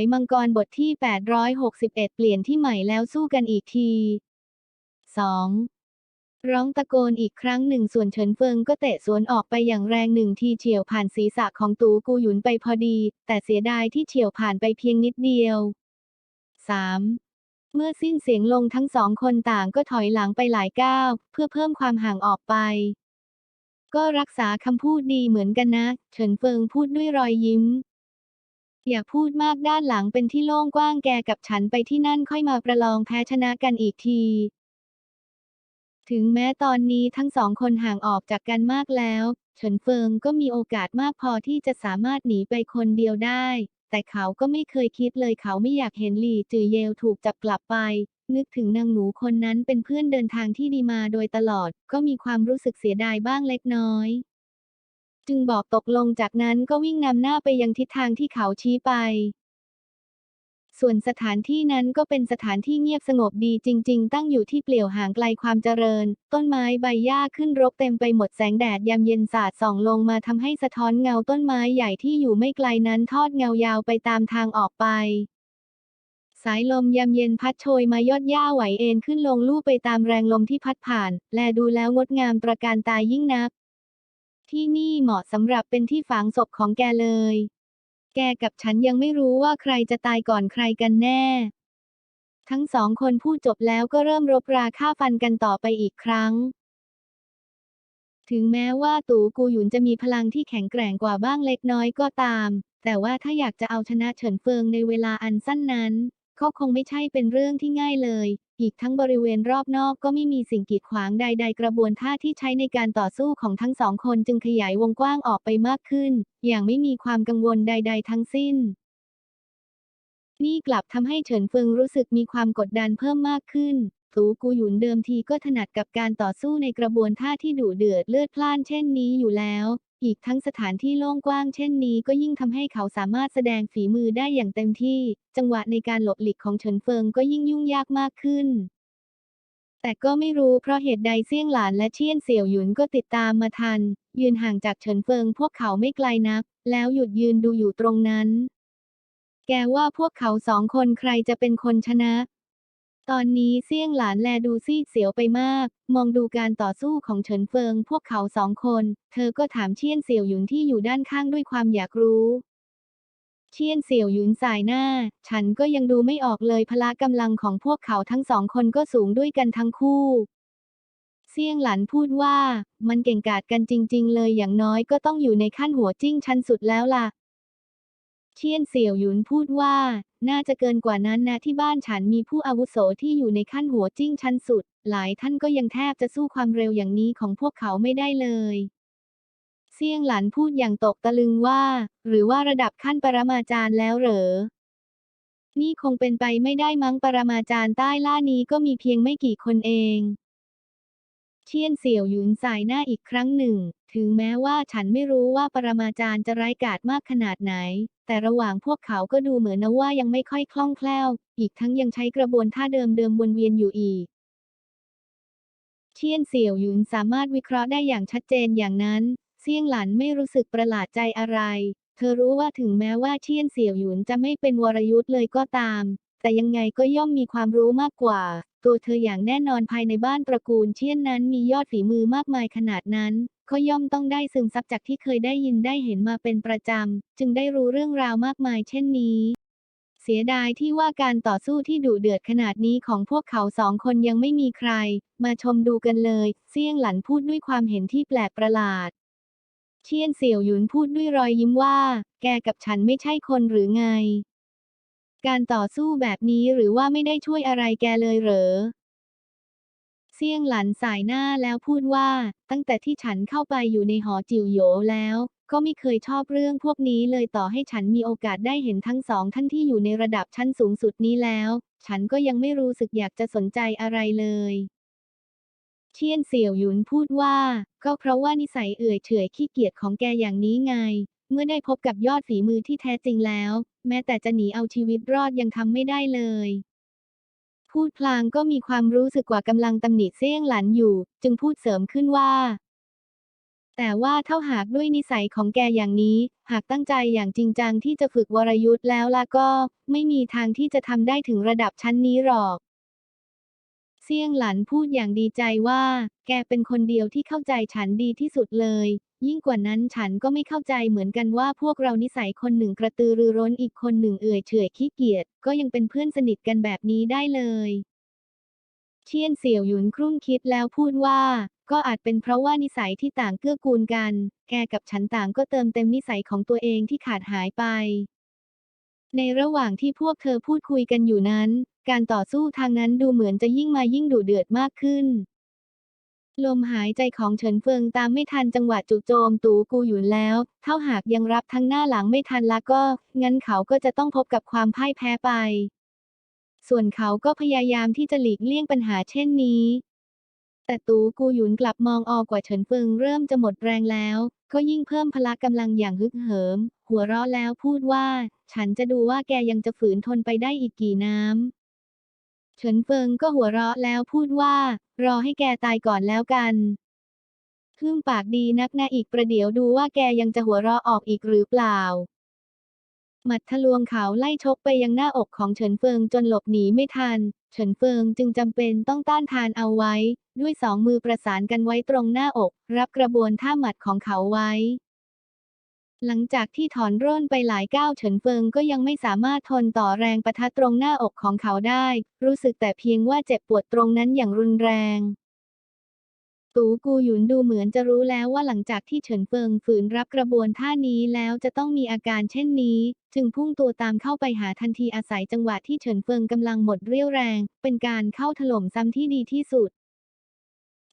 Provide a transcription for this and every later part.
ยมังกรบทที่ 861 เปลี่ยนที่ใหม่แล้วสู้กันอีกที 2. ร้องตะโกนอีกครั้งหนึ่งส่วนเฉินเฟิงก็เตะสวนออกไปอย่างแรงหนึ่งทีเฉียวผ่านศีรษะของตูกูหยุนไปพอดี แต่เสียดายที่เฉียวผ่านไปเพียงนิดเดียว 3. เมื่อสิ้นเสียงลงทั้งสองคนต่างก็ถอยหลังไปหลายก้าว เพื่อเพิ่มความห่างออกไป ก็รักษาคำพูดดีเหมือนกันนะ เฉินเฟิงพูดด้วยรอยยิ้ม อย่าพูดมากด้านหลังเป็นที่โล่งกว้างแกกับฉันไปที่นั่นค่อยมาประลองแพ้ชนะกันอีกที ถึงแม้ตอนนี้ทั้งสองคนห่างออกจากกันมากแล้วเฉินเฟิงก็มีโอกาสมากพอที่จะสามารถหนีไปคนเดียวได้ แต่เขาก็ไม่เคยคิดเลยเขาไม่อยากเห็นหลี่จือเยลถูกจับกลับไป นึกถึงนางหนูคนนั้นเป็นเพื่อนเดินทางที่ดีมาโดยตลอด ก็มีความรู้สึกเสียดายบ้างเล็กน้อย จึงบอกตกลงจากนั้นก็วิ่งนำหน้าไปยังทิศทางที่เขาชี้ไป ส่วนสถานที่นั้นก็เป็นสถานที่เงียบสงบดีจริง ๆ ตั้งอยู่ที่เปลี่ยวห่างไกลความเจริญ ต้นไม้ใบหญ้าขึ้นรกเต็มไปหมดแสงแดดยามเย็นสาดส่องลงมาทำให้สะท้อนเงาต้นไม้ใหญ่ที่อยู่ไม่ไกลนั้นทอดเงายาวไปตามทางออกไปสายลมยามเย็นพัดโชยมายอดหญ้าไหวเอ็นขึ้นลงลู่ไปตามแรงลมที่พัดผ่าน แลดูแล้วงดงามตระการตายิ่งนัก ที่นี่เหมาะสำหรับเป็นที่ฝังศพของแกเลย แกกับฉันยังไม่รู้ว่าใครจะตายก่อนใครกันแน่ ทั้งสองคนพูดจบแล้วก็เริ่มรบราฆ่าฟันกันต่อไปอีกครั้ง ถึงแม้ว่าตู่กูหยุนจะมีพลังที่แข็งแกร่งกว่าบ้างเล็กน้อยก็ตาม แต่ว่าถ้าอยากจะเอาชนะเฉินเฟิงในเวลาอันสั้นนั้น ก็คงไม่ใช่เป็นเรื่องที่ง่ายเลย อีกทั้งบริเวณรอบนอกก็ไม่มีสิ่งกีดขวางใด ๆ กระบวนท่าที่ใช้ในการต่อสู้ของทั้งสองคนจึงขยายวงกว้างออกไปมากขึ้น อย่างไม่มีความกังวลใด ๆ ทั้งสิ้น นี่กลับทำให้เฉินเฟิงรู้สึกมีความกดดันเพิ่มมากขึ้นตูกูหยุนเดิมทีก็ถนัดกับการต่อสู้ในกระบวนท่าที่ดุเดือดเลือดพล่านเช่นนี้อยู่แล้ว อีกทั้งสถานที่โล่งกว้างเช่นนี้ก็ยิ่งทำให้เขาสามารถแสดงฝีมือได้อย่างเต็มที่ จังหวะในการหลบหลีกของเฉินเฟิงก็ยิ่งยุ่งยากมากขึ้น แต่ก็ไม่รู้เพราะเหตุใดเซี่ยงหลานและเชียนเสี่ยวหยุนก็ติดตามมาทัน ยืนห่างจากเฉินเฟิงพวกเขาไม่ไกลนัก แล้วหยุดยืนดูอยู่ตรงนั้น แกว่าพวกเขาสองคนใครจะเป็นคนชนะ ตอนนี้เซี่ยงหลานแลดูซีดเสียวไปมาก มองดูการต่อสู้ของเฉินเฟิงพวกเขาสองคน เธอก็ถามเชี่ยนเสี่ยวหยุนที่อยู่ด้านข้างด้วยความอยากรู้เชี่ยนเสี่ยวหยุนสายหน้า ฉันก็ยังดูไม่ออกเลยพละกำลังของพวกเขาทั้งสองคนก็สูงด้วยกันทั้งคู่ เซี่ยงหลันพูดว่า มันเก่งกาจกันจริง ๆ เลยอย่างน้อยก็ต้องอยู่ในขั้นหัวจิ้งชั้นสุดแล้วล่ะ เชียนเสี่ยวหยุนพูดว่า น่าจะเกินกว่านั้นนะที่บ้านฉันมีผู้อาวุโสที่อยู่ในขั้นหัวจิ้งชั้นสุด หลายท่านก็ยังแทบจะสู้ความเร็วอย่างนี้ของพวกเขาไม่ได้เลยเซี่ยงหลันพูดอย่างตกตะลึงว่า หรือว่าระดับขั้นปรมาจารย์แล้วเหรอ นี่คงเป็นไปไม่ได้มั้งปรมาจารย์ใต้ล่านี้ก็มีเพียงไม่กี่คนเอง เชียนเสี่ยวหยุนสายหน้าอีกครั้งหนึ่ง ถึงแม้ว่าฉันไม่รู้ว่าปรมาจารย์จะร้ายกาจมากขนาดไหน แต่ระหว่างพวกเขาก็ดูเหมือนนะว่ายังไม่ค่อยคล่องแคล่ว อีกทั้งยังใช้กระบวนท่าเดิมๆวนเวียนอยู่อีกเชียนเสี่ยวหยุนสามารถวิเคราะห์ได้อย่างชัดเจนอย่างนั้น เซี่ยงหลันไม่รู้สึกประหลาดใจอะไร เธอรู้ว่าถึงแม้ว่าเชียนเสี่ยวหยุนจะไม่เป็นวรยุทธ์เลยก็ตามแต่ยังไงก็ย่อมมีความรู้มากกว่า ตัวเธออย่างแน่นอนภายในบ้านตระกูลเชียนนั้นมียอดฝีมือมากมายขนาดนั้นก็ย่อมต้องได้ซึมซับจากที่เคยได้ยินได้เห็นมาเป็นประจำ จึงได้รู้เรื่องราวมากมายเช่นนี้ เสียดายที่ว่าการต่อสู้ที่ดุเดือดขนาดนี้ของพวกเขาสองคนยังไม่มีใคร มาชมดูกันเลย เซี่ยงหลันพูดด้วยความเห็นที่แปลกประหลาด เชียนเสี่ยวหยุนพูดด้วยรอยยิ้มว่า แกกับฉันไม่ใช่คนหรือไง การต่อสู้แบบนี้หรือว่าไม่ได้ช่วยอะไรแกเลยเหรอ เซี่ยงหลันสายหน้าแล้วพูดว่า ตั้งแต่ที่ฉันเข้าไปอยู่ในหอจิ๋วโหยแล้ว ก็ไม่เคยชอบเรื่องพวกนี้เลยต่อให้ฉันมีโอกาสได้เห็นทั้งสองท่านที่อยู่ในระดับชั้นสูงสุดนี้แล้ว ฉันก็ยังไม่รู้สึกอยากจะสนใจอะไรเลยเชียนเสี่ยวหยุนพูดว่า ก็เพราะว่านิสัยเอื่อยเฉยขี้เกียจของแกอย่างนี้ไง เมื่อได้พบกับยอดฝีมือที่แท้จริงแล้ว แม้แต่จะหนีเอาชีวิตรอดยังทำไม่ได้เลย พูดพลางก็มีความรู้สึกว่ากำลังตำหนิเซี่ยงหลันอยู่ จึงพูดเสริมขึ้นว่า แต่ว่าเท่าหากด้วยนิสัยของแกอย่างนี้ หากตั้งใจอย่างจริงจังที่จะฝึกวรยุทธ์แล้วล่ะก็ ไม่มีทางที่จะทำได้ถึงระดับชั้นนี้หรอกเสี่ยงหลันพูดอย่างดีใจว่า แกเป็นคนเดียวที่เข้าใจฉันดีที่สุดเลย ยิ่งกว่านั้นฉันก็ไม่เข้าใจเหมือนกันว่าพวกเรานิสัยคนหนึ่งกระตือรือร้นอีกคนหนึ่งเอื่อยเฉยขี้เกียจก็ยังเป็นเพื่อนสนิทกันแบบนี้ได้เลยเชียนเสี่ยวหยุนครุ่นคิดแล้วพูดว่า ก็อาจเป็นเพราะว่านิสัยที่ต่างเกื้อกูลกัน แกกับฉันต่างก็เติมเต็มนิสัยของตัวเองที่ขาดหายไป ในระหว่างที่พวกเธอพูดคุยกันอยู่นั้น การต่อสู้ทางนั้นดูเหมือนจะยิ่งมายิ่งดุเดือดมากขึ้น ลมหายใจของเฉินเฟิงตามไม่ทันจังหวะจู่โจมตูกูหยุนแล้ว เท่าหากยังรับทั้งหน้าหลังไม่ทันล้วก็ งั้นเขาก็จะต้องพบกับความพ่ายแพ้ไป ส่วนเขาก็พยายามที่จะหลีกเลี่ยงปัญหาเช่นนี้แต่ตูกูหยุนกลับมองออกกว่าเฉินเฟิงเริ่มจะหมดแรงแล้ว ก็ยิ่งเพิ่มพละกำลังอย่างฮึกเหิม หัวเราะแล้วพูดว่า ฉันจะดูว่าแกยังจะฝืนทนไปได้อีกกี่น้ำ เฉินเฟิงก็หัวเราะแล้วพูดว่า รอให้แกตายก่อนแล้วกันพึ่งปากดีนักนะอีกประเดี๋ยวดูว่าแกยังจะหัวเราะออกอีกหรือเปล่า หมัดทะลวงเขาไล่ชกไปยังหน้าอกของเฉินเฟิงจนหลบหนีไม่ทัน เฉินเฟิงจึงจำเป็นต้องต้านทานเอาไว้ ด้วยสองมือประสานกันไว้ตรงหน้าอก รับกระบวนท่าหมัดของเขาไว้ หลังจากที่ถอนร่นไปหลายก้าวเฉินเฟิงก็ยังไม่สามารถทนต่อแรงประทะตรงหน้าอกของเขาได้ รู้สึกแต่เพียงว่าเจ็บปวดตรงนั้นอย่างรุนแรง ตูกูหยุนดูเหมือนจะรู้แล้วว่าหลังจากที่เฉินเฟิงฝืนรับกระบวนท่านี้แล้วจะต้องมีอาการเช่นนี้ จึงพุ่งตัวตามเข้าไปหาทันทีอาศัยจังหวะที่เฉินเฟิงกำลังหมดเรี่ยวแรง เป็นการเข้าถล่มซ้ำที่ดีที่สุด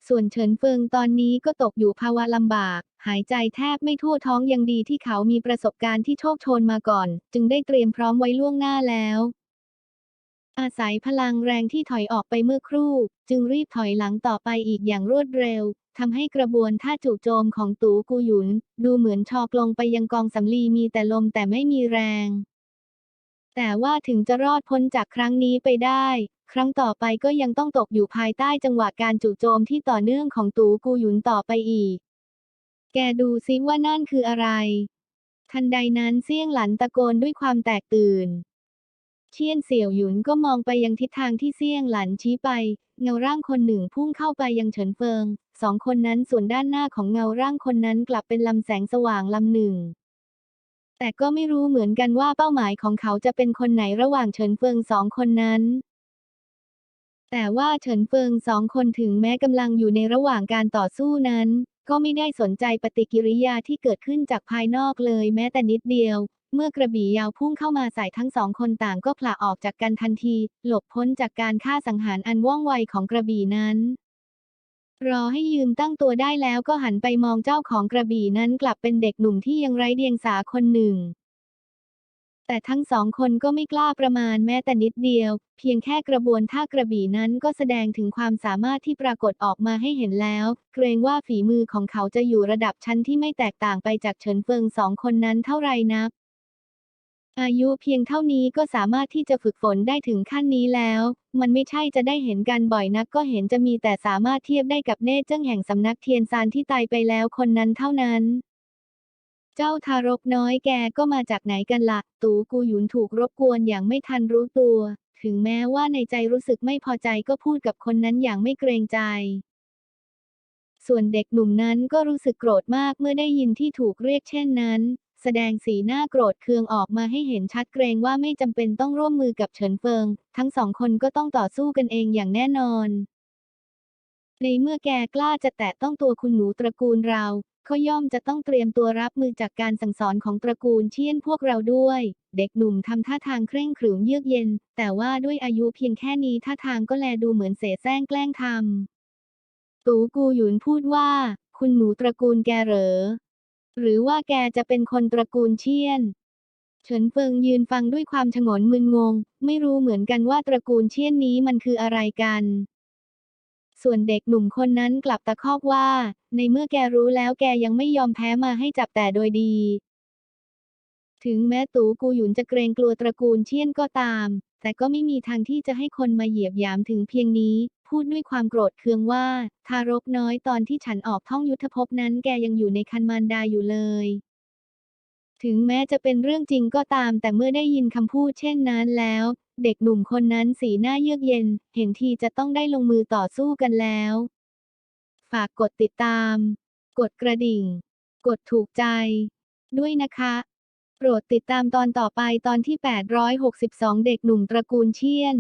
ส่วนเฉินเฟิงตอนนี้ก็ตกอยู่ภาวะลำบาก หายใจแทบไม่ทั่วท้องยังดีที่เขามีประสบการณ์ที่โชคโชนมาก่อน จึงได้เตรียมพร้อมไว้ล่วงหน้าแล้ว อาศัยพลังแรงที่ถอยออกไปเมื่อครู่ จึงรีบถอยหลังต่อไปอีกอย่างรวดเร็วทำให้กระบวนท่าจู่โจมของตูกูหยุน ดูเหมือนชอกลงไปยังกองสำลีมีแต่ลมแต่ไม่มีแรง แต่ว่าถึงจะรอดพ้นจากครั้งนี้ไปได้ ครั้งต่อไปก็ยังต้องตกอยู่ภายใต้จังหวะการจู่โจมที่ต่อเนื่องของตูกูหยุนต่อไปอีก แกดูซิว่านั่นคืออะไร ทันใดนั้นเซี่ยงหลันตะโกนด้วยความแตกตื่น เชียนเสี่ยวหยุนก็มองไปยังทิศทางที่เซี่ยงหลันชี้ไป เงาร่างคนหนึ่งพุ่งเข้าไปยังเฉินเฟิง สองคนนั้นส่วนด้านหน้าของเงาร่างคนนั้นกลับเป็นลำแสงสว่างลำหนึ่งแต่ก็ไม่รู้เหมือนกันว่าเป้าหมายของเขาจะเป็นคนไหนระหว่างเฉินเฟิงสองคนนั้น แต่ว่าเฉินเฟิงสองคนถึงแม้กำลังอยู่ในระหว่างการต่อสู้นั้น ก็ไม่ได้สนใจปฏิกิริยาที่เกิดขึ้นจากภายนอกเลยแม้แต่นิดเดียว เมื่อกระบี่ยาวพุ่งเข้ามาใส่ทั้งสองคนต่างก็ผละออกจากกันทันที หลบพ้นจากการฆ่าสังหารอันว่องไวของกระบี่นั้น รอให้ยืมตั้งตัวได้แล้วก็หันไปมองเจ้าของกระบี่นั้นกลับเป็นเด็กหนุ่มที่ยังไร้เดียงสาคนหนึ่ง แต่ทั้งสองคนก็ไม่กล้าประมาณแม้แต่นิดเดียว เพียงแค่กระบวนท่ากระบี่นั้นก็แสดงถึงความสามารถที่ปรากฏออกมาให้เห็นแล้ว เกรงว่าฝีมือของเขาจะอยู่ระดับชั้นที่ไม่แตกต่างไปจากเฉินเฟิงสองคนนั้นเท่าไรนัก อายุเพียงเท่านี้ก็สามารถที่จะฝึกฝนได้ถึงขั้นนี้แล้ว มันไม่ใช่จะได้เห็นกันบ่อยนักก็เห็นจะมีแต่สามารถเทียบได้กับเน่เจิ้งแห่งสำนักเทียนซานที่ตายไปแล้วคนนั้นเท่านั้น เจ้าทารกน้อยแกก็มาจากไหนกันละ่ะ ตูกูหยุนถูกรบกวนอย่างไม่ทันรู้ตัว ถึงแม้ว่าในใจรู้สึกไม่พอใจก็พูดกับคนนั้นอย่างไม่เกรงใจ ส่วนเด็กหนุ่มนั้นก็รู้สึกโกรธมากเมื่อได้ยินที่ถูกเรียกเช่นนั้น แสดงสีหน้าโกรธเคืองออกมาให้เห็นชัดเกรงว่าไม่จำเป็นต้องร่วมมือกับเฉินเฟิง ทั้งสองคนก็ต้องต่อสู้กันเองอย่างแน่นอน ในเมื่อแกกล้าจะแตะต้องตัวคุณหนูตระกูลเราก็ย่อมจะต้องเตรียมตัวรับมือจากการสั่งสอนของตระกูลเชียนพวกเราด้วย เด็กหนุ่มทำท่าทางเคร่งขรึมเยือกเย็น แต่ว่าด้วยอายุเพียงแค่นี้ท่าทางก็แลดูเหมือนเสแสร้งแกล้งทำตูกูหยุนพูดว่า คุณหนูตระกูลแกเหรอ หรือว่าแกจะเป็นคนตระกูลเชียนเฉินเฟิงยืนฟังด้วยความฉงนมึนงง ไม่รู้เหมือนกันว่าตระกูลเชียนนี้มันคืออะไรกัน ส่วนเด็กหนุ่มคนนั้นกลับตะคอกว่า ในเมื่อแกรู้แล้วแกยังไม่ยอมแพ้มาให้จับแต่โดยดี ถึงแม้ตูกูหยุนจะเกรงกลัวตระกูลเชียนก็ตาม แต่ก็ไม่มีทางที่จะให้คนมาเหยียบยามถึงเพียงนี้ พูดด้วยความโกรธเคืองว่า ทารกน้อยตอนที่ฉันออกท่องยุทธภพนั้นแกยังอยู่ในคันมารดาอยู่เลย ถึงแม้จะเป็นเรื่องจริงก็ตาม แต่เมื่อได้ยินคำพูดเช่นนั้นแล้ว เด็กหนุ่มคนนั้นสีหน้าเยือกเย็น เห็นทีจะต้องได้ลงมือต่อสู้กันแล้ว ฝากกดติดตาม กดกระดิ่ง กดถูกใจ ด้วยนะคะ โปรดติดตามตอนต่อไปตอนที่ 862 เด็กหนุ่มตระกูลเชียน